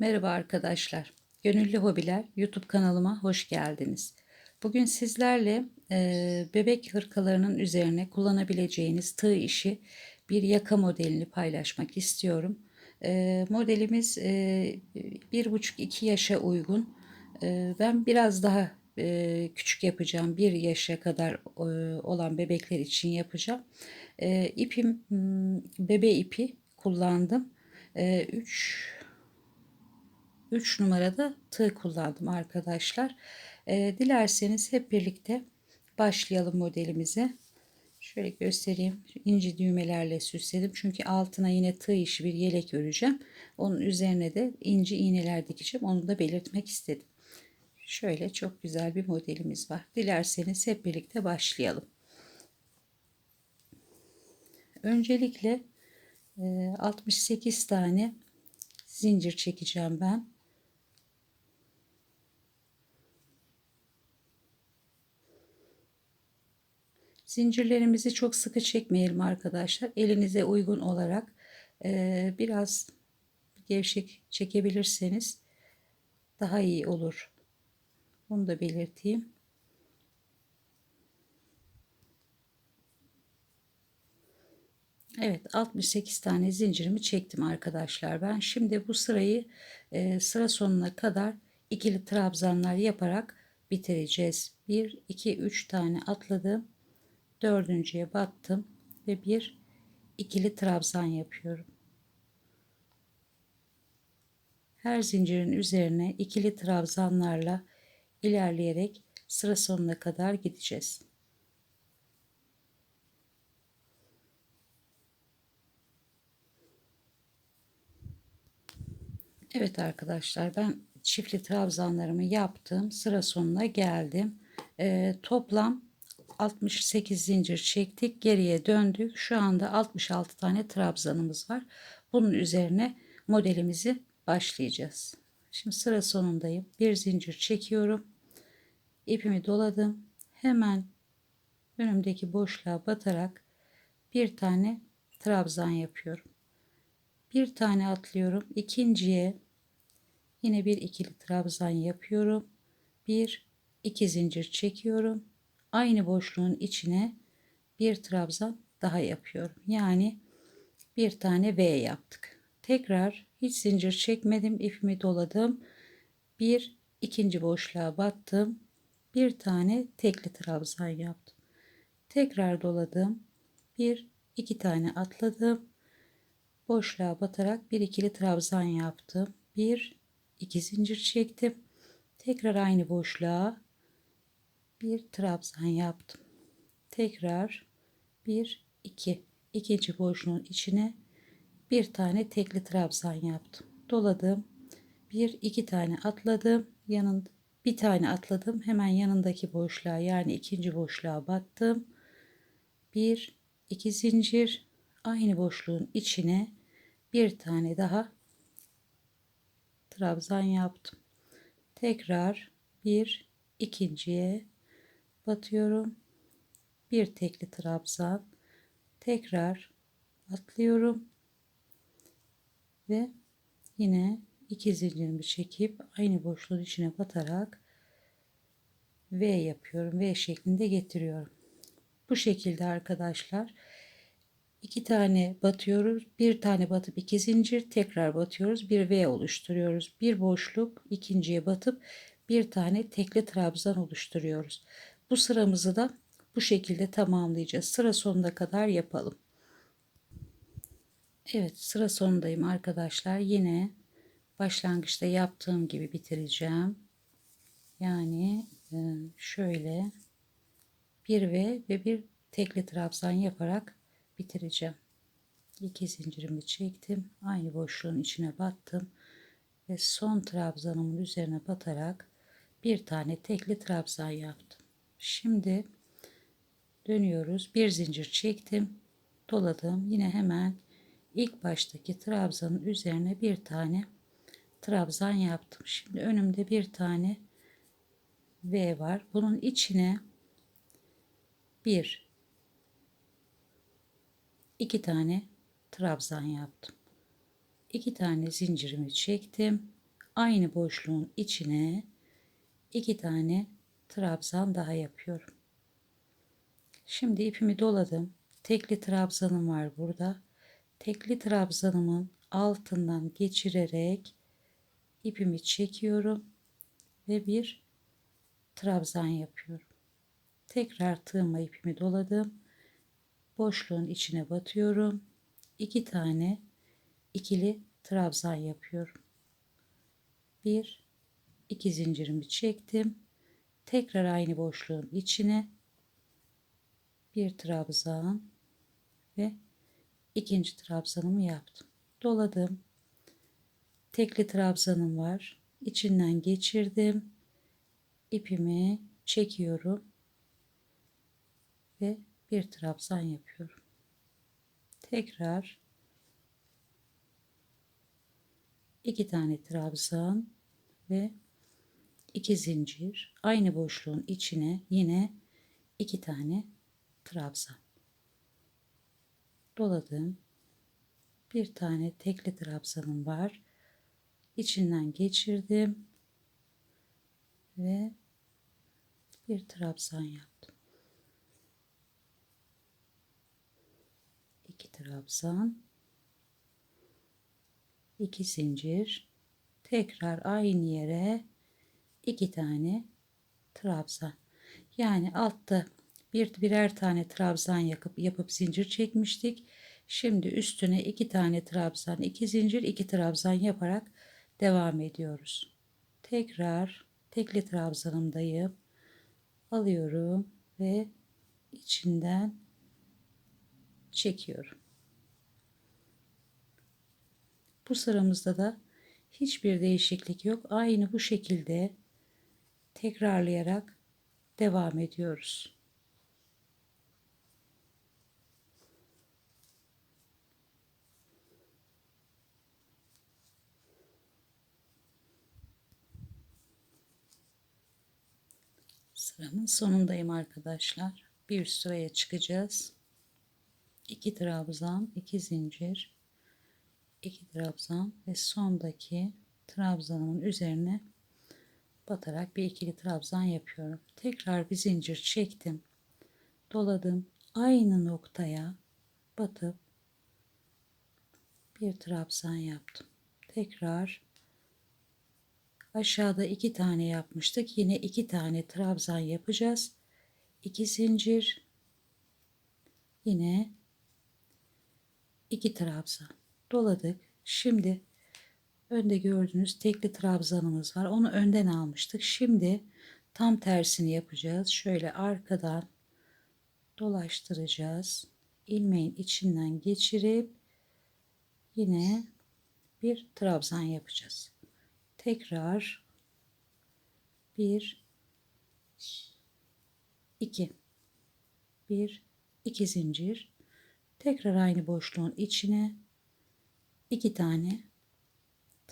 Merhaba arkadaşlar. Gönüllü Hobiler YouTube kanalıma hoş geldiniz. Bugün sizlerle e, bebek hırkalarının üzerine kullanabileceğiniz tığ işi bir yaka modelini paylaşmak istiyorum. E, modelimiz e, bir buçuk iki yaşa uygun. E, ben biraz daha e, küçük yapacağım. Bir yaşa kadar e, olan bebekler için yapacağım. E, ipim hmm, bebe ipi kullandım. 3 3 numarada tığ kullandım arkadaşlar. E, dilerseniz hep birlikte başlayalım modelimize. Şöyle göstereyim. İnci düğmelerle süsledim. Çünkü altına yine tığ işi bir yelek öreceğim. Onun üzerine de inci iğneler dikeceğim. Onu da belirtmek istedim. Şöyle çok güzel bir modelimiz var. Dilerseniz hep birlikte başlayalım. Öncelikle 68 e, tane zincir çekeceğim ben. Zincirlerimizi çok sıkı çekmeyelim arkadaşlar. Elinize uygun olarak e, biraz gevşek çekebilirseniz daha iyi olur. Bunu da belirteyim. Evet 68 tane zincirimi çektim arkadaşlar ben. Şimdi bu sırayı e, sıra sonuna kadar ikili trabzanlar yaparak bitireceğiz. 1 2 3 tane atladım dördüncüye battım ve bir ikili trabzan yapıyorum. Her zincirin üzerine ikili trabzanlarla ilerleyerek sıra sonuna kadar gideceğiz. Evet arkadaşlar ben çiftli trabzanlarımı yaptım. Sıra sonuna geldim. Ee, toplam 68 zincir çektik. Geriye döndük. Şu anda 66 tane trabzanımız var. Bunun üzerine modelimizi başlayacağız. Şimdi sıra sonundayım. Bir zincir çekiyorum. İpimi doladım. Hemen önümdeki boşluğa batarak bir tane trabzan yapıyorum. Bir tane atlıyorum. İkinciye yine bir ikili trabzan yapıyorum. Bir iki zincir çekiyorum aynı boşluğun içine bir trabzan daha yapıyorum. Yani bir tane V yaptık. Tekrar hiç zincir çekmedim. ipimi doladım. Bir ikinci boşluğa battım. Bir tane tekli trabzan yaptım. Tekrar doladım. Bir iki tane atladım. Boşluğa batarak bir ikili trabzan yaptım. Bir iki zincir çektim. Tekrar aynı boşluğa bir trabzan yaptım. Tekrar bir iki ikinci boşluğun içine bir tane tekli trabzan yaptım. Doladım. Bir iki tane atladım. Yanın bir tane atladım. Hemen yanındaki boşluğa yani ikinci boşluğa battım. Bir iki zincir aynı boşluğun içine bir tane daha trabzan yaptım. Tekrar bir ikinciye batıyorum. Bir tekli trabzan. Tekrar atlıyorum. Ve yine iki zincirimi çekip aynı boşluğun içine batarak V yapıyorum. V şeklinde getiriyorum. Bu şekilde arkadaşlar iki tane batıyoruz. Bir tane batıp iki zincir tekrar batıyoruz. Bir V oluşturuyoruz. Bir boşluk ikinciye batıp bir tane tekli trabzan oluşturuyoruz. Bu sıramızı da bu şekilde tamamlayacağız. Sıra sonuna kadar yapalım. Evet sıra sonundayım arkadaşlar. Yine başlangıçta yaptığım gibi bitireceğim. Yani e, şöyle bir ve ve bir tekli trabzan yaparak bitireceğim. İki zincirimi çektim. Aynı boşluğun içine battım. Ve son trabzanımın üzerine batarak bir tane tekli trabzan yaptım. Şimdi dönüyoruz. Bir zincir çektim. Doladım. Yine hemen ilk baştaki trabzanın üzerine bir tane trabzan yaptım. Şimdi önümde bir tane V var. Bunun içine bir iki tane trabzan yaptım. İki tane zincirimi çektim. aynı boşluğun içine iki tane trabzan daha yapıyorum. Şimdi ipimi doladım. Tekli trabzanım var burada. Tekli trabzanımın altından geçirerek ipimi çekiyorum ve bir trabzan yapıyorum. Tekrar tığıma ipimi doladım. Boşluğun içine batıyorum. İki tane ikili trabzan yapıyorum. Bir, iki zincirimi çektim. Tekrar aynı boşluğun içine bir trabzan ve ikinci trabzanımı yaptım. Doladım. Tekli trabzanım var. İçinden geçirdim. İpimi çekiyorum ve bir trabzan yapıyorum. Tekrar iki tane trabzan ve iki zincir aynı boşluğun içine yine iki tane trabzan. Doladım bir tane tekli trabzanım var. İçinden geçirdim ve bir trabzan yaptım. İki trabzan iki zincir. Tekrar aynı yere iki tane trabzan. Yani altta bir birer tane trabzan yakıp yapıp zincir çekmiştik. Şimdi üstüne iki tane trabzan iki zincir iki trabzan yaparak devam ediyoruz. Tekrar tekli trabzanımdayım. Alıyorum ve içinden çekiyorum. Bu sıramızda da hiçbir değişiklik yok. Aynı bu şekilde tekrarlayarak devam ediyoruz. Sıramın sonundayım arkadaşlar. Bir sıraya çıkacağız. 2 trabzan, 2 zincir, 2 trabzan ve sondaki trabzanımın üzerine batarak bir ikili trabzan yapıyorum. Tekrar bir zincir çektim. Doladım. Aynı noktaya batıp bir trabzan yaptım. Tekrar aşağıda iki tane yapmıştık. Yine iki tane trabzan yapacağız. İki zincir yine iki trabzan doladık. Şimdi önde gördüğünüz tekli trabzanımız var. Onu önden almıştık. Şimdi tam tersini yapacağız. Şöyle arkadan dolaştıracağız. ilmeğin içinden geçirip yine bir trabzan yapacağız. Tekrar bir iki bir iki zincir tekrar aynı boşluğun içine iki tane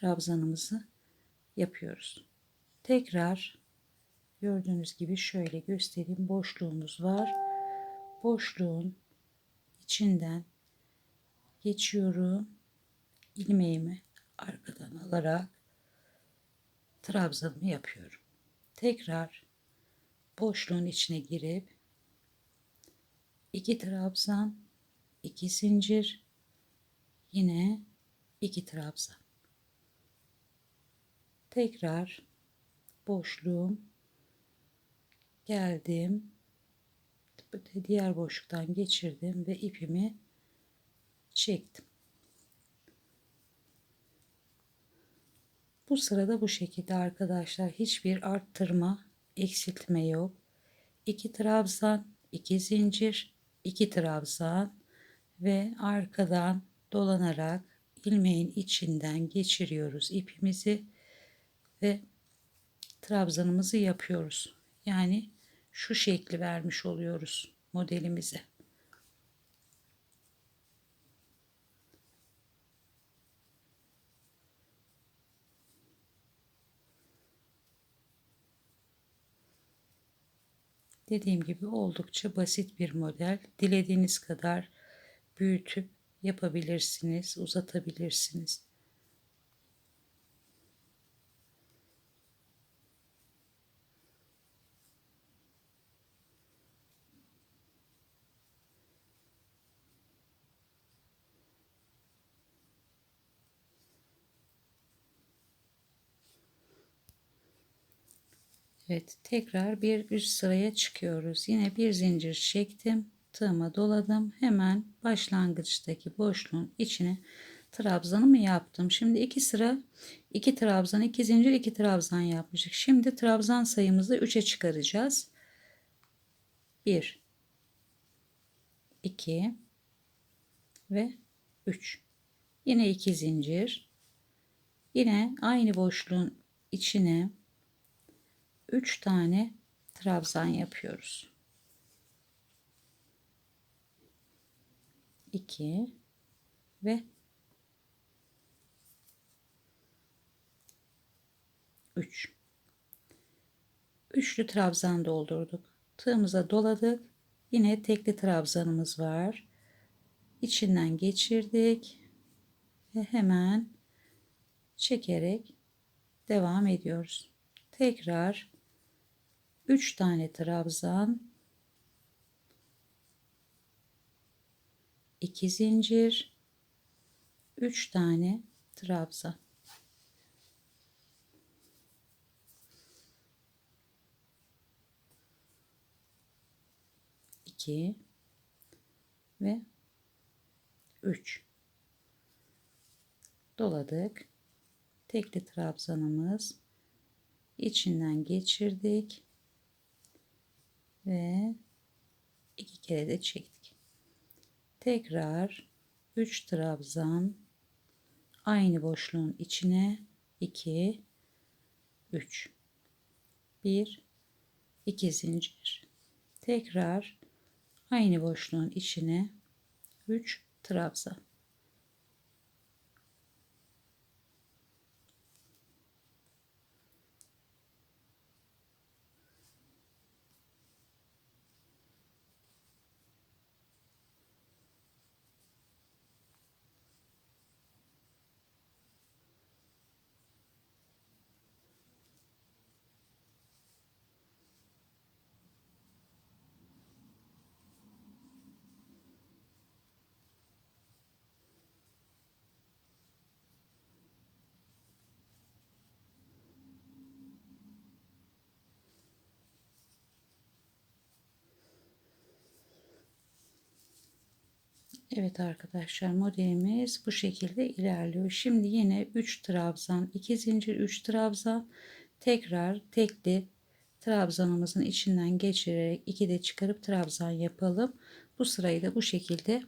trabzanımızı yapıyoruz. Tekrar gördüğünüz gibi şöyle göstereyim. Boşluğumuz var. Boşluğun içinden geçiyorum. ilmeğimi arkadan alarak trabzanımı yapıyorum. Tekrar boşluğun içine girip iki trabzan, iki zincir, yine 2 trabzan. Tekrar boşluğum geldim. Diğer boşluktan geçirdim ve ipimi çektim. Bu sırada bu şekilde arkadaşlar hiçbir arttırma, eksiltme yok. 2 trabzan, 2 zincir, 2 trabzan ve arkadan dolanarak ilmeğin içinden geçiriyoruz ipimizi ve trabzanımızı yapıyoruz. Yani şu şekli vermiş oluyoruz modelimize. Dediğim gibi oldukça basit bir model. Dilediğiniz kadar büyütüp yapabilirsiniz, uzatabilirsiniz. Evet tekrar bir üst sıraya çıkıyoruz. Yine bir zincir çektim. Tığıma doladım. Hemen başlangıçtaki boşluğun içine trabzanımı yaptım. Şimdi iki sıra iki trabzan, iki zincir, iki trabzan yapmıştık. Şimdi trabzan sayımızı 3'e çıkaracağız. 1 2 ve 3. Yine iki zincir. Yine aynı boşluğun içine 3 tane trabzan yapıyoruz. 2 ve 3. Üçlü trabzan doldurduk. Tığımıza doladık. Yine tekli trabzanımız var. İçinden geçirdik ve hemen çekerek devam ediyoruz. Tekrar 3 tane trabzan. 2 zincir. 3 tane trabzan. 2 ve 3 doladık. Tekli trabzanımız içinden geçirdik ve iki kere de çektik. Tekrar 3 trabzan aynı boşluğun içine 2 3 1 2 zincir. Tekrar aynı boşluğun içine 3 trabzan Evet arkadaşlar modelimiz bu şekilde ilerliyor. Şimdi yine 3 trabzan, 2 zincir, 3 trabzan tekrar tekli trabzanımızın içinden geçirerek 2 de çıkarıp trabzan yapalım. Bu sırayı da bu şekilde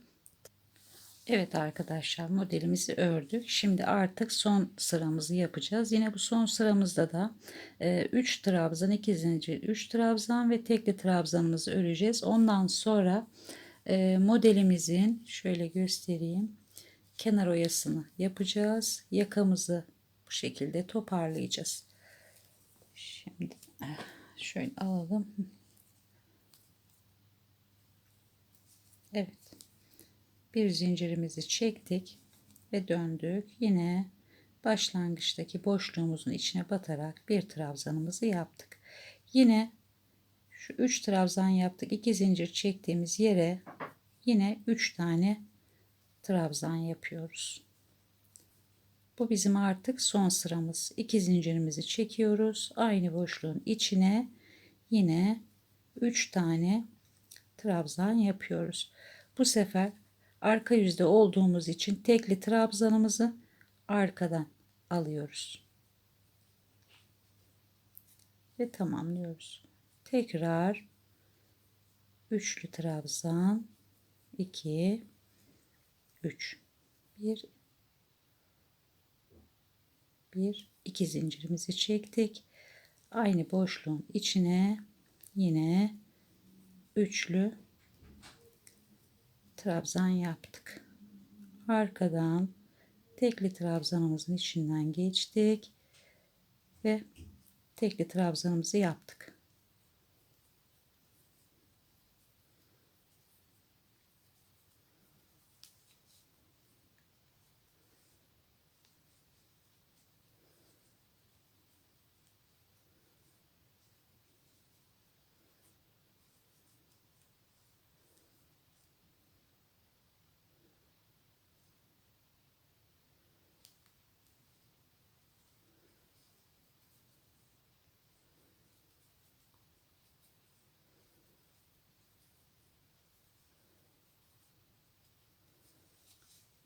Evet arkadaşlar modelimizi ördük. Şimdi artık son sıramızı yapacağız. Yine bu son sıramızda da 3 e, trabzan, 2 zincir, 3 trabzan ve tekli trabzanımızı öreceğiz. Ondan sonra e, modelimizin şöyle göstereyim kenar oyasını yapacağız. Yakamızı bu şekilde toparlayacağız. Şimdi eh, şöyle alalım. Evet. Bir zincirimizi çektik ve döndük. Yine başlangıçtaki boşluğumuzun içine batarak bir trabzanımızı yaptık. Yine şu 3 trabzan yaptık. 2 zincir çektiğimiz yere yine 3 tane trabzan yapıyoruz. Bu bizim artık son sıramız. 2 zincirimizi çekiyoruz. Aynı boşluğun içine yine 3 tane trabzan yapıyoruz. Bu sefer arka yüzde olduğumuz için tekli trabzanımızı arkadan alıyoruz. Ve tamamlıyoruz tekrar üçlü trabzan. 2 3 1 1 2 zincirimizi çektik. Aynı boşluğun içine yine üçlü trabzan yaptık. Arkadan tekli trabzanımızın içinden geçtik ve tekli trabzanımızı yaptık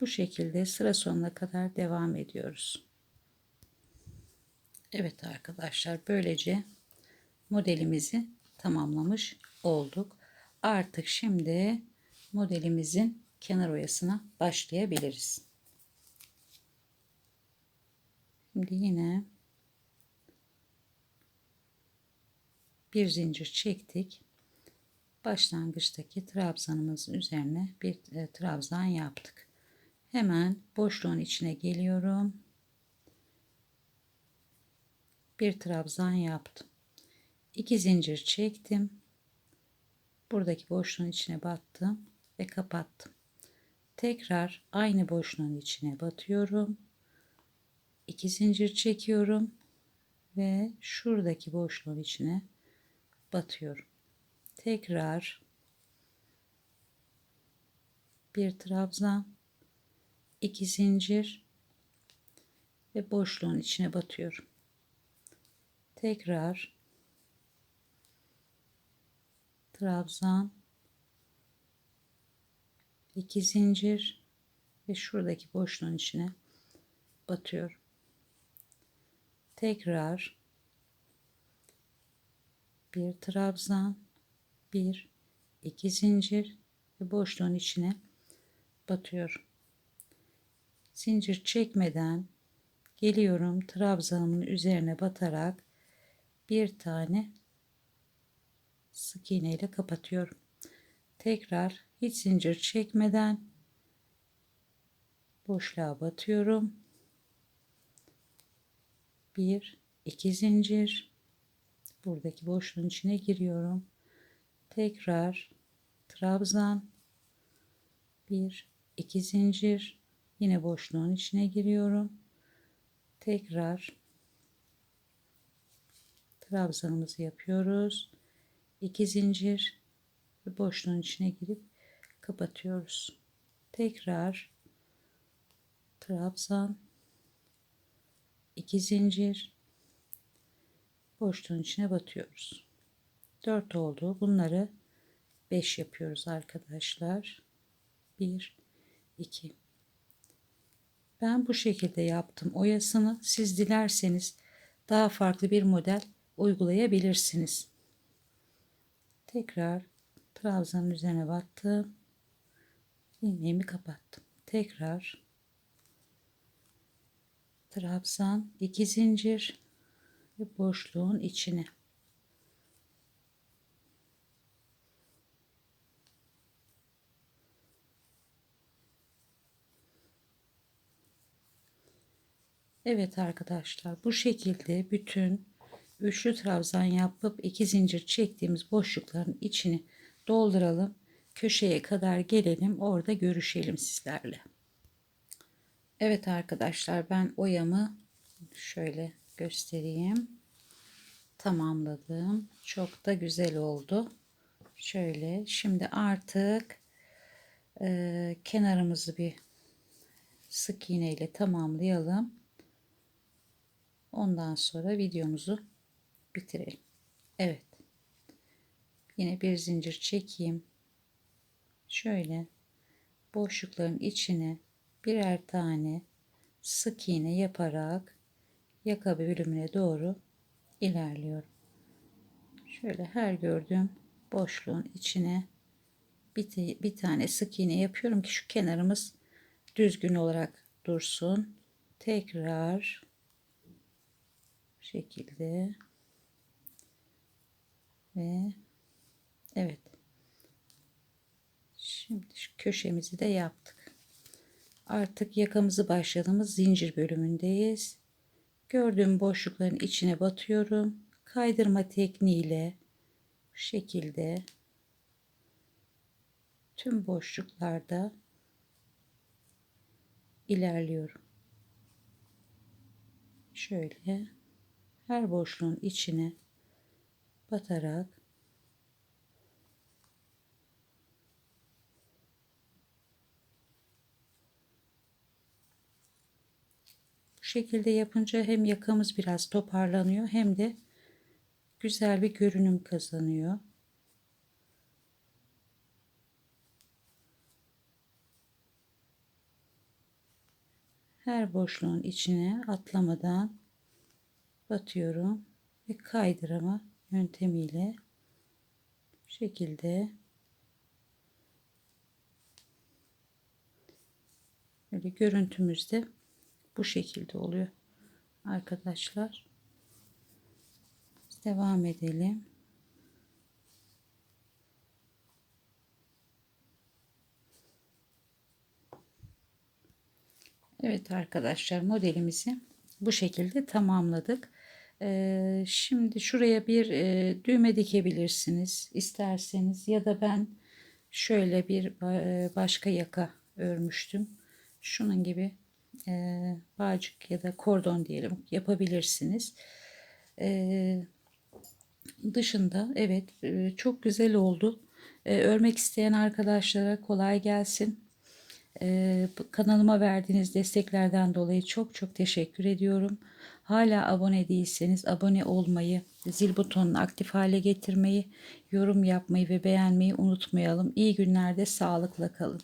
Bu şekilde sıra sonuna kadar devam ediyoruz. Evet arkadaşlar böylece modelimizi tamamlamış olduk. Artık şimdi modelimizin kenar oyasına başlayabiliriz. Şimdi yine bir zincir çektik. Başlangıçtaki trabzanımızın üzerine bir e, trabzan yaptık. Hemen boşluğun içine geliyorum. Bir trabzan yaptım. İki zincir çektim. Buradaki boşluğun içine battım ve kapattım. Tekrar aynı boşluğun içine batıyorum. İki zincir çekiyorum ve şuradaki boşluğun içine batıyorum. Tekrar bir trabzan, iki zincir ve boşluğun içine batıyorum. Tekrar trabzan, iki zincir ve şuradaki boşluğun içine batıyorum. Tekrar bir trabzan, bir iki zincir ve boşluğun içine batıyorum. Zincir çekmeden geliyorum trabzanımın üzerine batarak bir tane sık iğne ile kapatıyorum. Tekrar hiç zincir çekmeden boşluğa batıyorum. Bir, iki zincir. Buradaki boşluğun içine giriyorum. Tekrar trabzan. Bir, iki zincir. Yine boşluğun içine giriyorum. Tekrar trabzanımızı yapıyoruz. 2 zincir ve boşluğun içine girip kapatıyoruz. Tekrar trabzan 2 zincir boşluğun içine batıyoruz. 4 oldu. Bunları 5 yapıyoruz arkadaşlar. 1 2 Ben bu şekilde yaptım oyasını. Siz dilerseniz daha farklı bir model uygulayabilirsiniz. Tekrar trabzanın üzerine battım. ilmeğimi kapattım. Tekrar trabzan iki zincir ve boşluğun içine Evet arkadaşlar bu şekilde bütün üçlü trabzan yapıp iki zincir çektiğimiz boşlukların içini dolduralım. Köşeye kadar gelelim. Orada görüşelim sizlerle. Evet arkadaşlar ben oyamı şöyle göstereyim. Tamamladım. Çok da güzel oldu. Şöyle şimdi artık e, kenarımızı bir sık iğne ile tamamlayalım. Ondan sonra videomuzu bitirelim. Evet. Yine bir zincir çekeyim. Şöyle boşlukların içine birer tane sık iğne yaparak yaka bölümüne doğru ilerliyorum. Şöyle her gördüğüm boşluğun içine bir, bir tane sık iğne yapıyorum ki şu kenarımız düzgün olarak dursun. Tekrar şekilde. Ve evet. Şimdi şu köşemizi de yaptık. Artık yakamızı başladığımız zincir bölümündeyiz. Gördüğüm boşlukların içine batıyorum. Kaydırma tekniğiyle bu şekilde tüm boşluklarda ilerliyorum. Şöyle her boşluğun içine batarak bu şekilde yapınca hem yakamız biraz toparlanıyor hem de güzel bir görünüm kazanıyor. her boşluğun içine atlamadan batıyorum ve kaydırma yöntemiyle bu şekilde böyle görüntümüzde bu şekilde oluyor arkadaşlar Biz devam edelim Evet arkadaşlar modelimizi bu şekilde tamamladık. Şimdi şuraya bir düğme dikebilirsiniz isterseniz ya da ben şöyle bir başka yaka örmüştüm. Şunun gibi bağcık ya da kordon diyelim yapabilirsiniz. Dışında evet çok güzel oldu. Örmek isteyen arkadaşlara kolay gelsin. Kanalıma verdiğiniz desteklerden dolayı çok çok teşekkür ediyorum. Hala abone değilseniz abone olmayı, zil butonunu aktif hale getirmeyi, yorum yapmayı ve beğenmeyi unutmayalım. İyi günlerde sağlıkla kalın.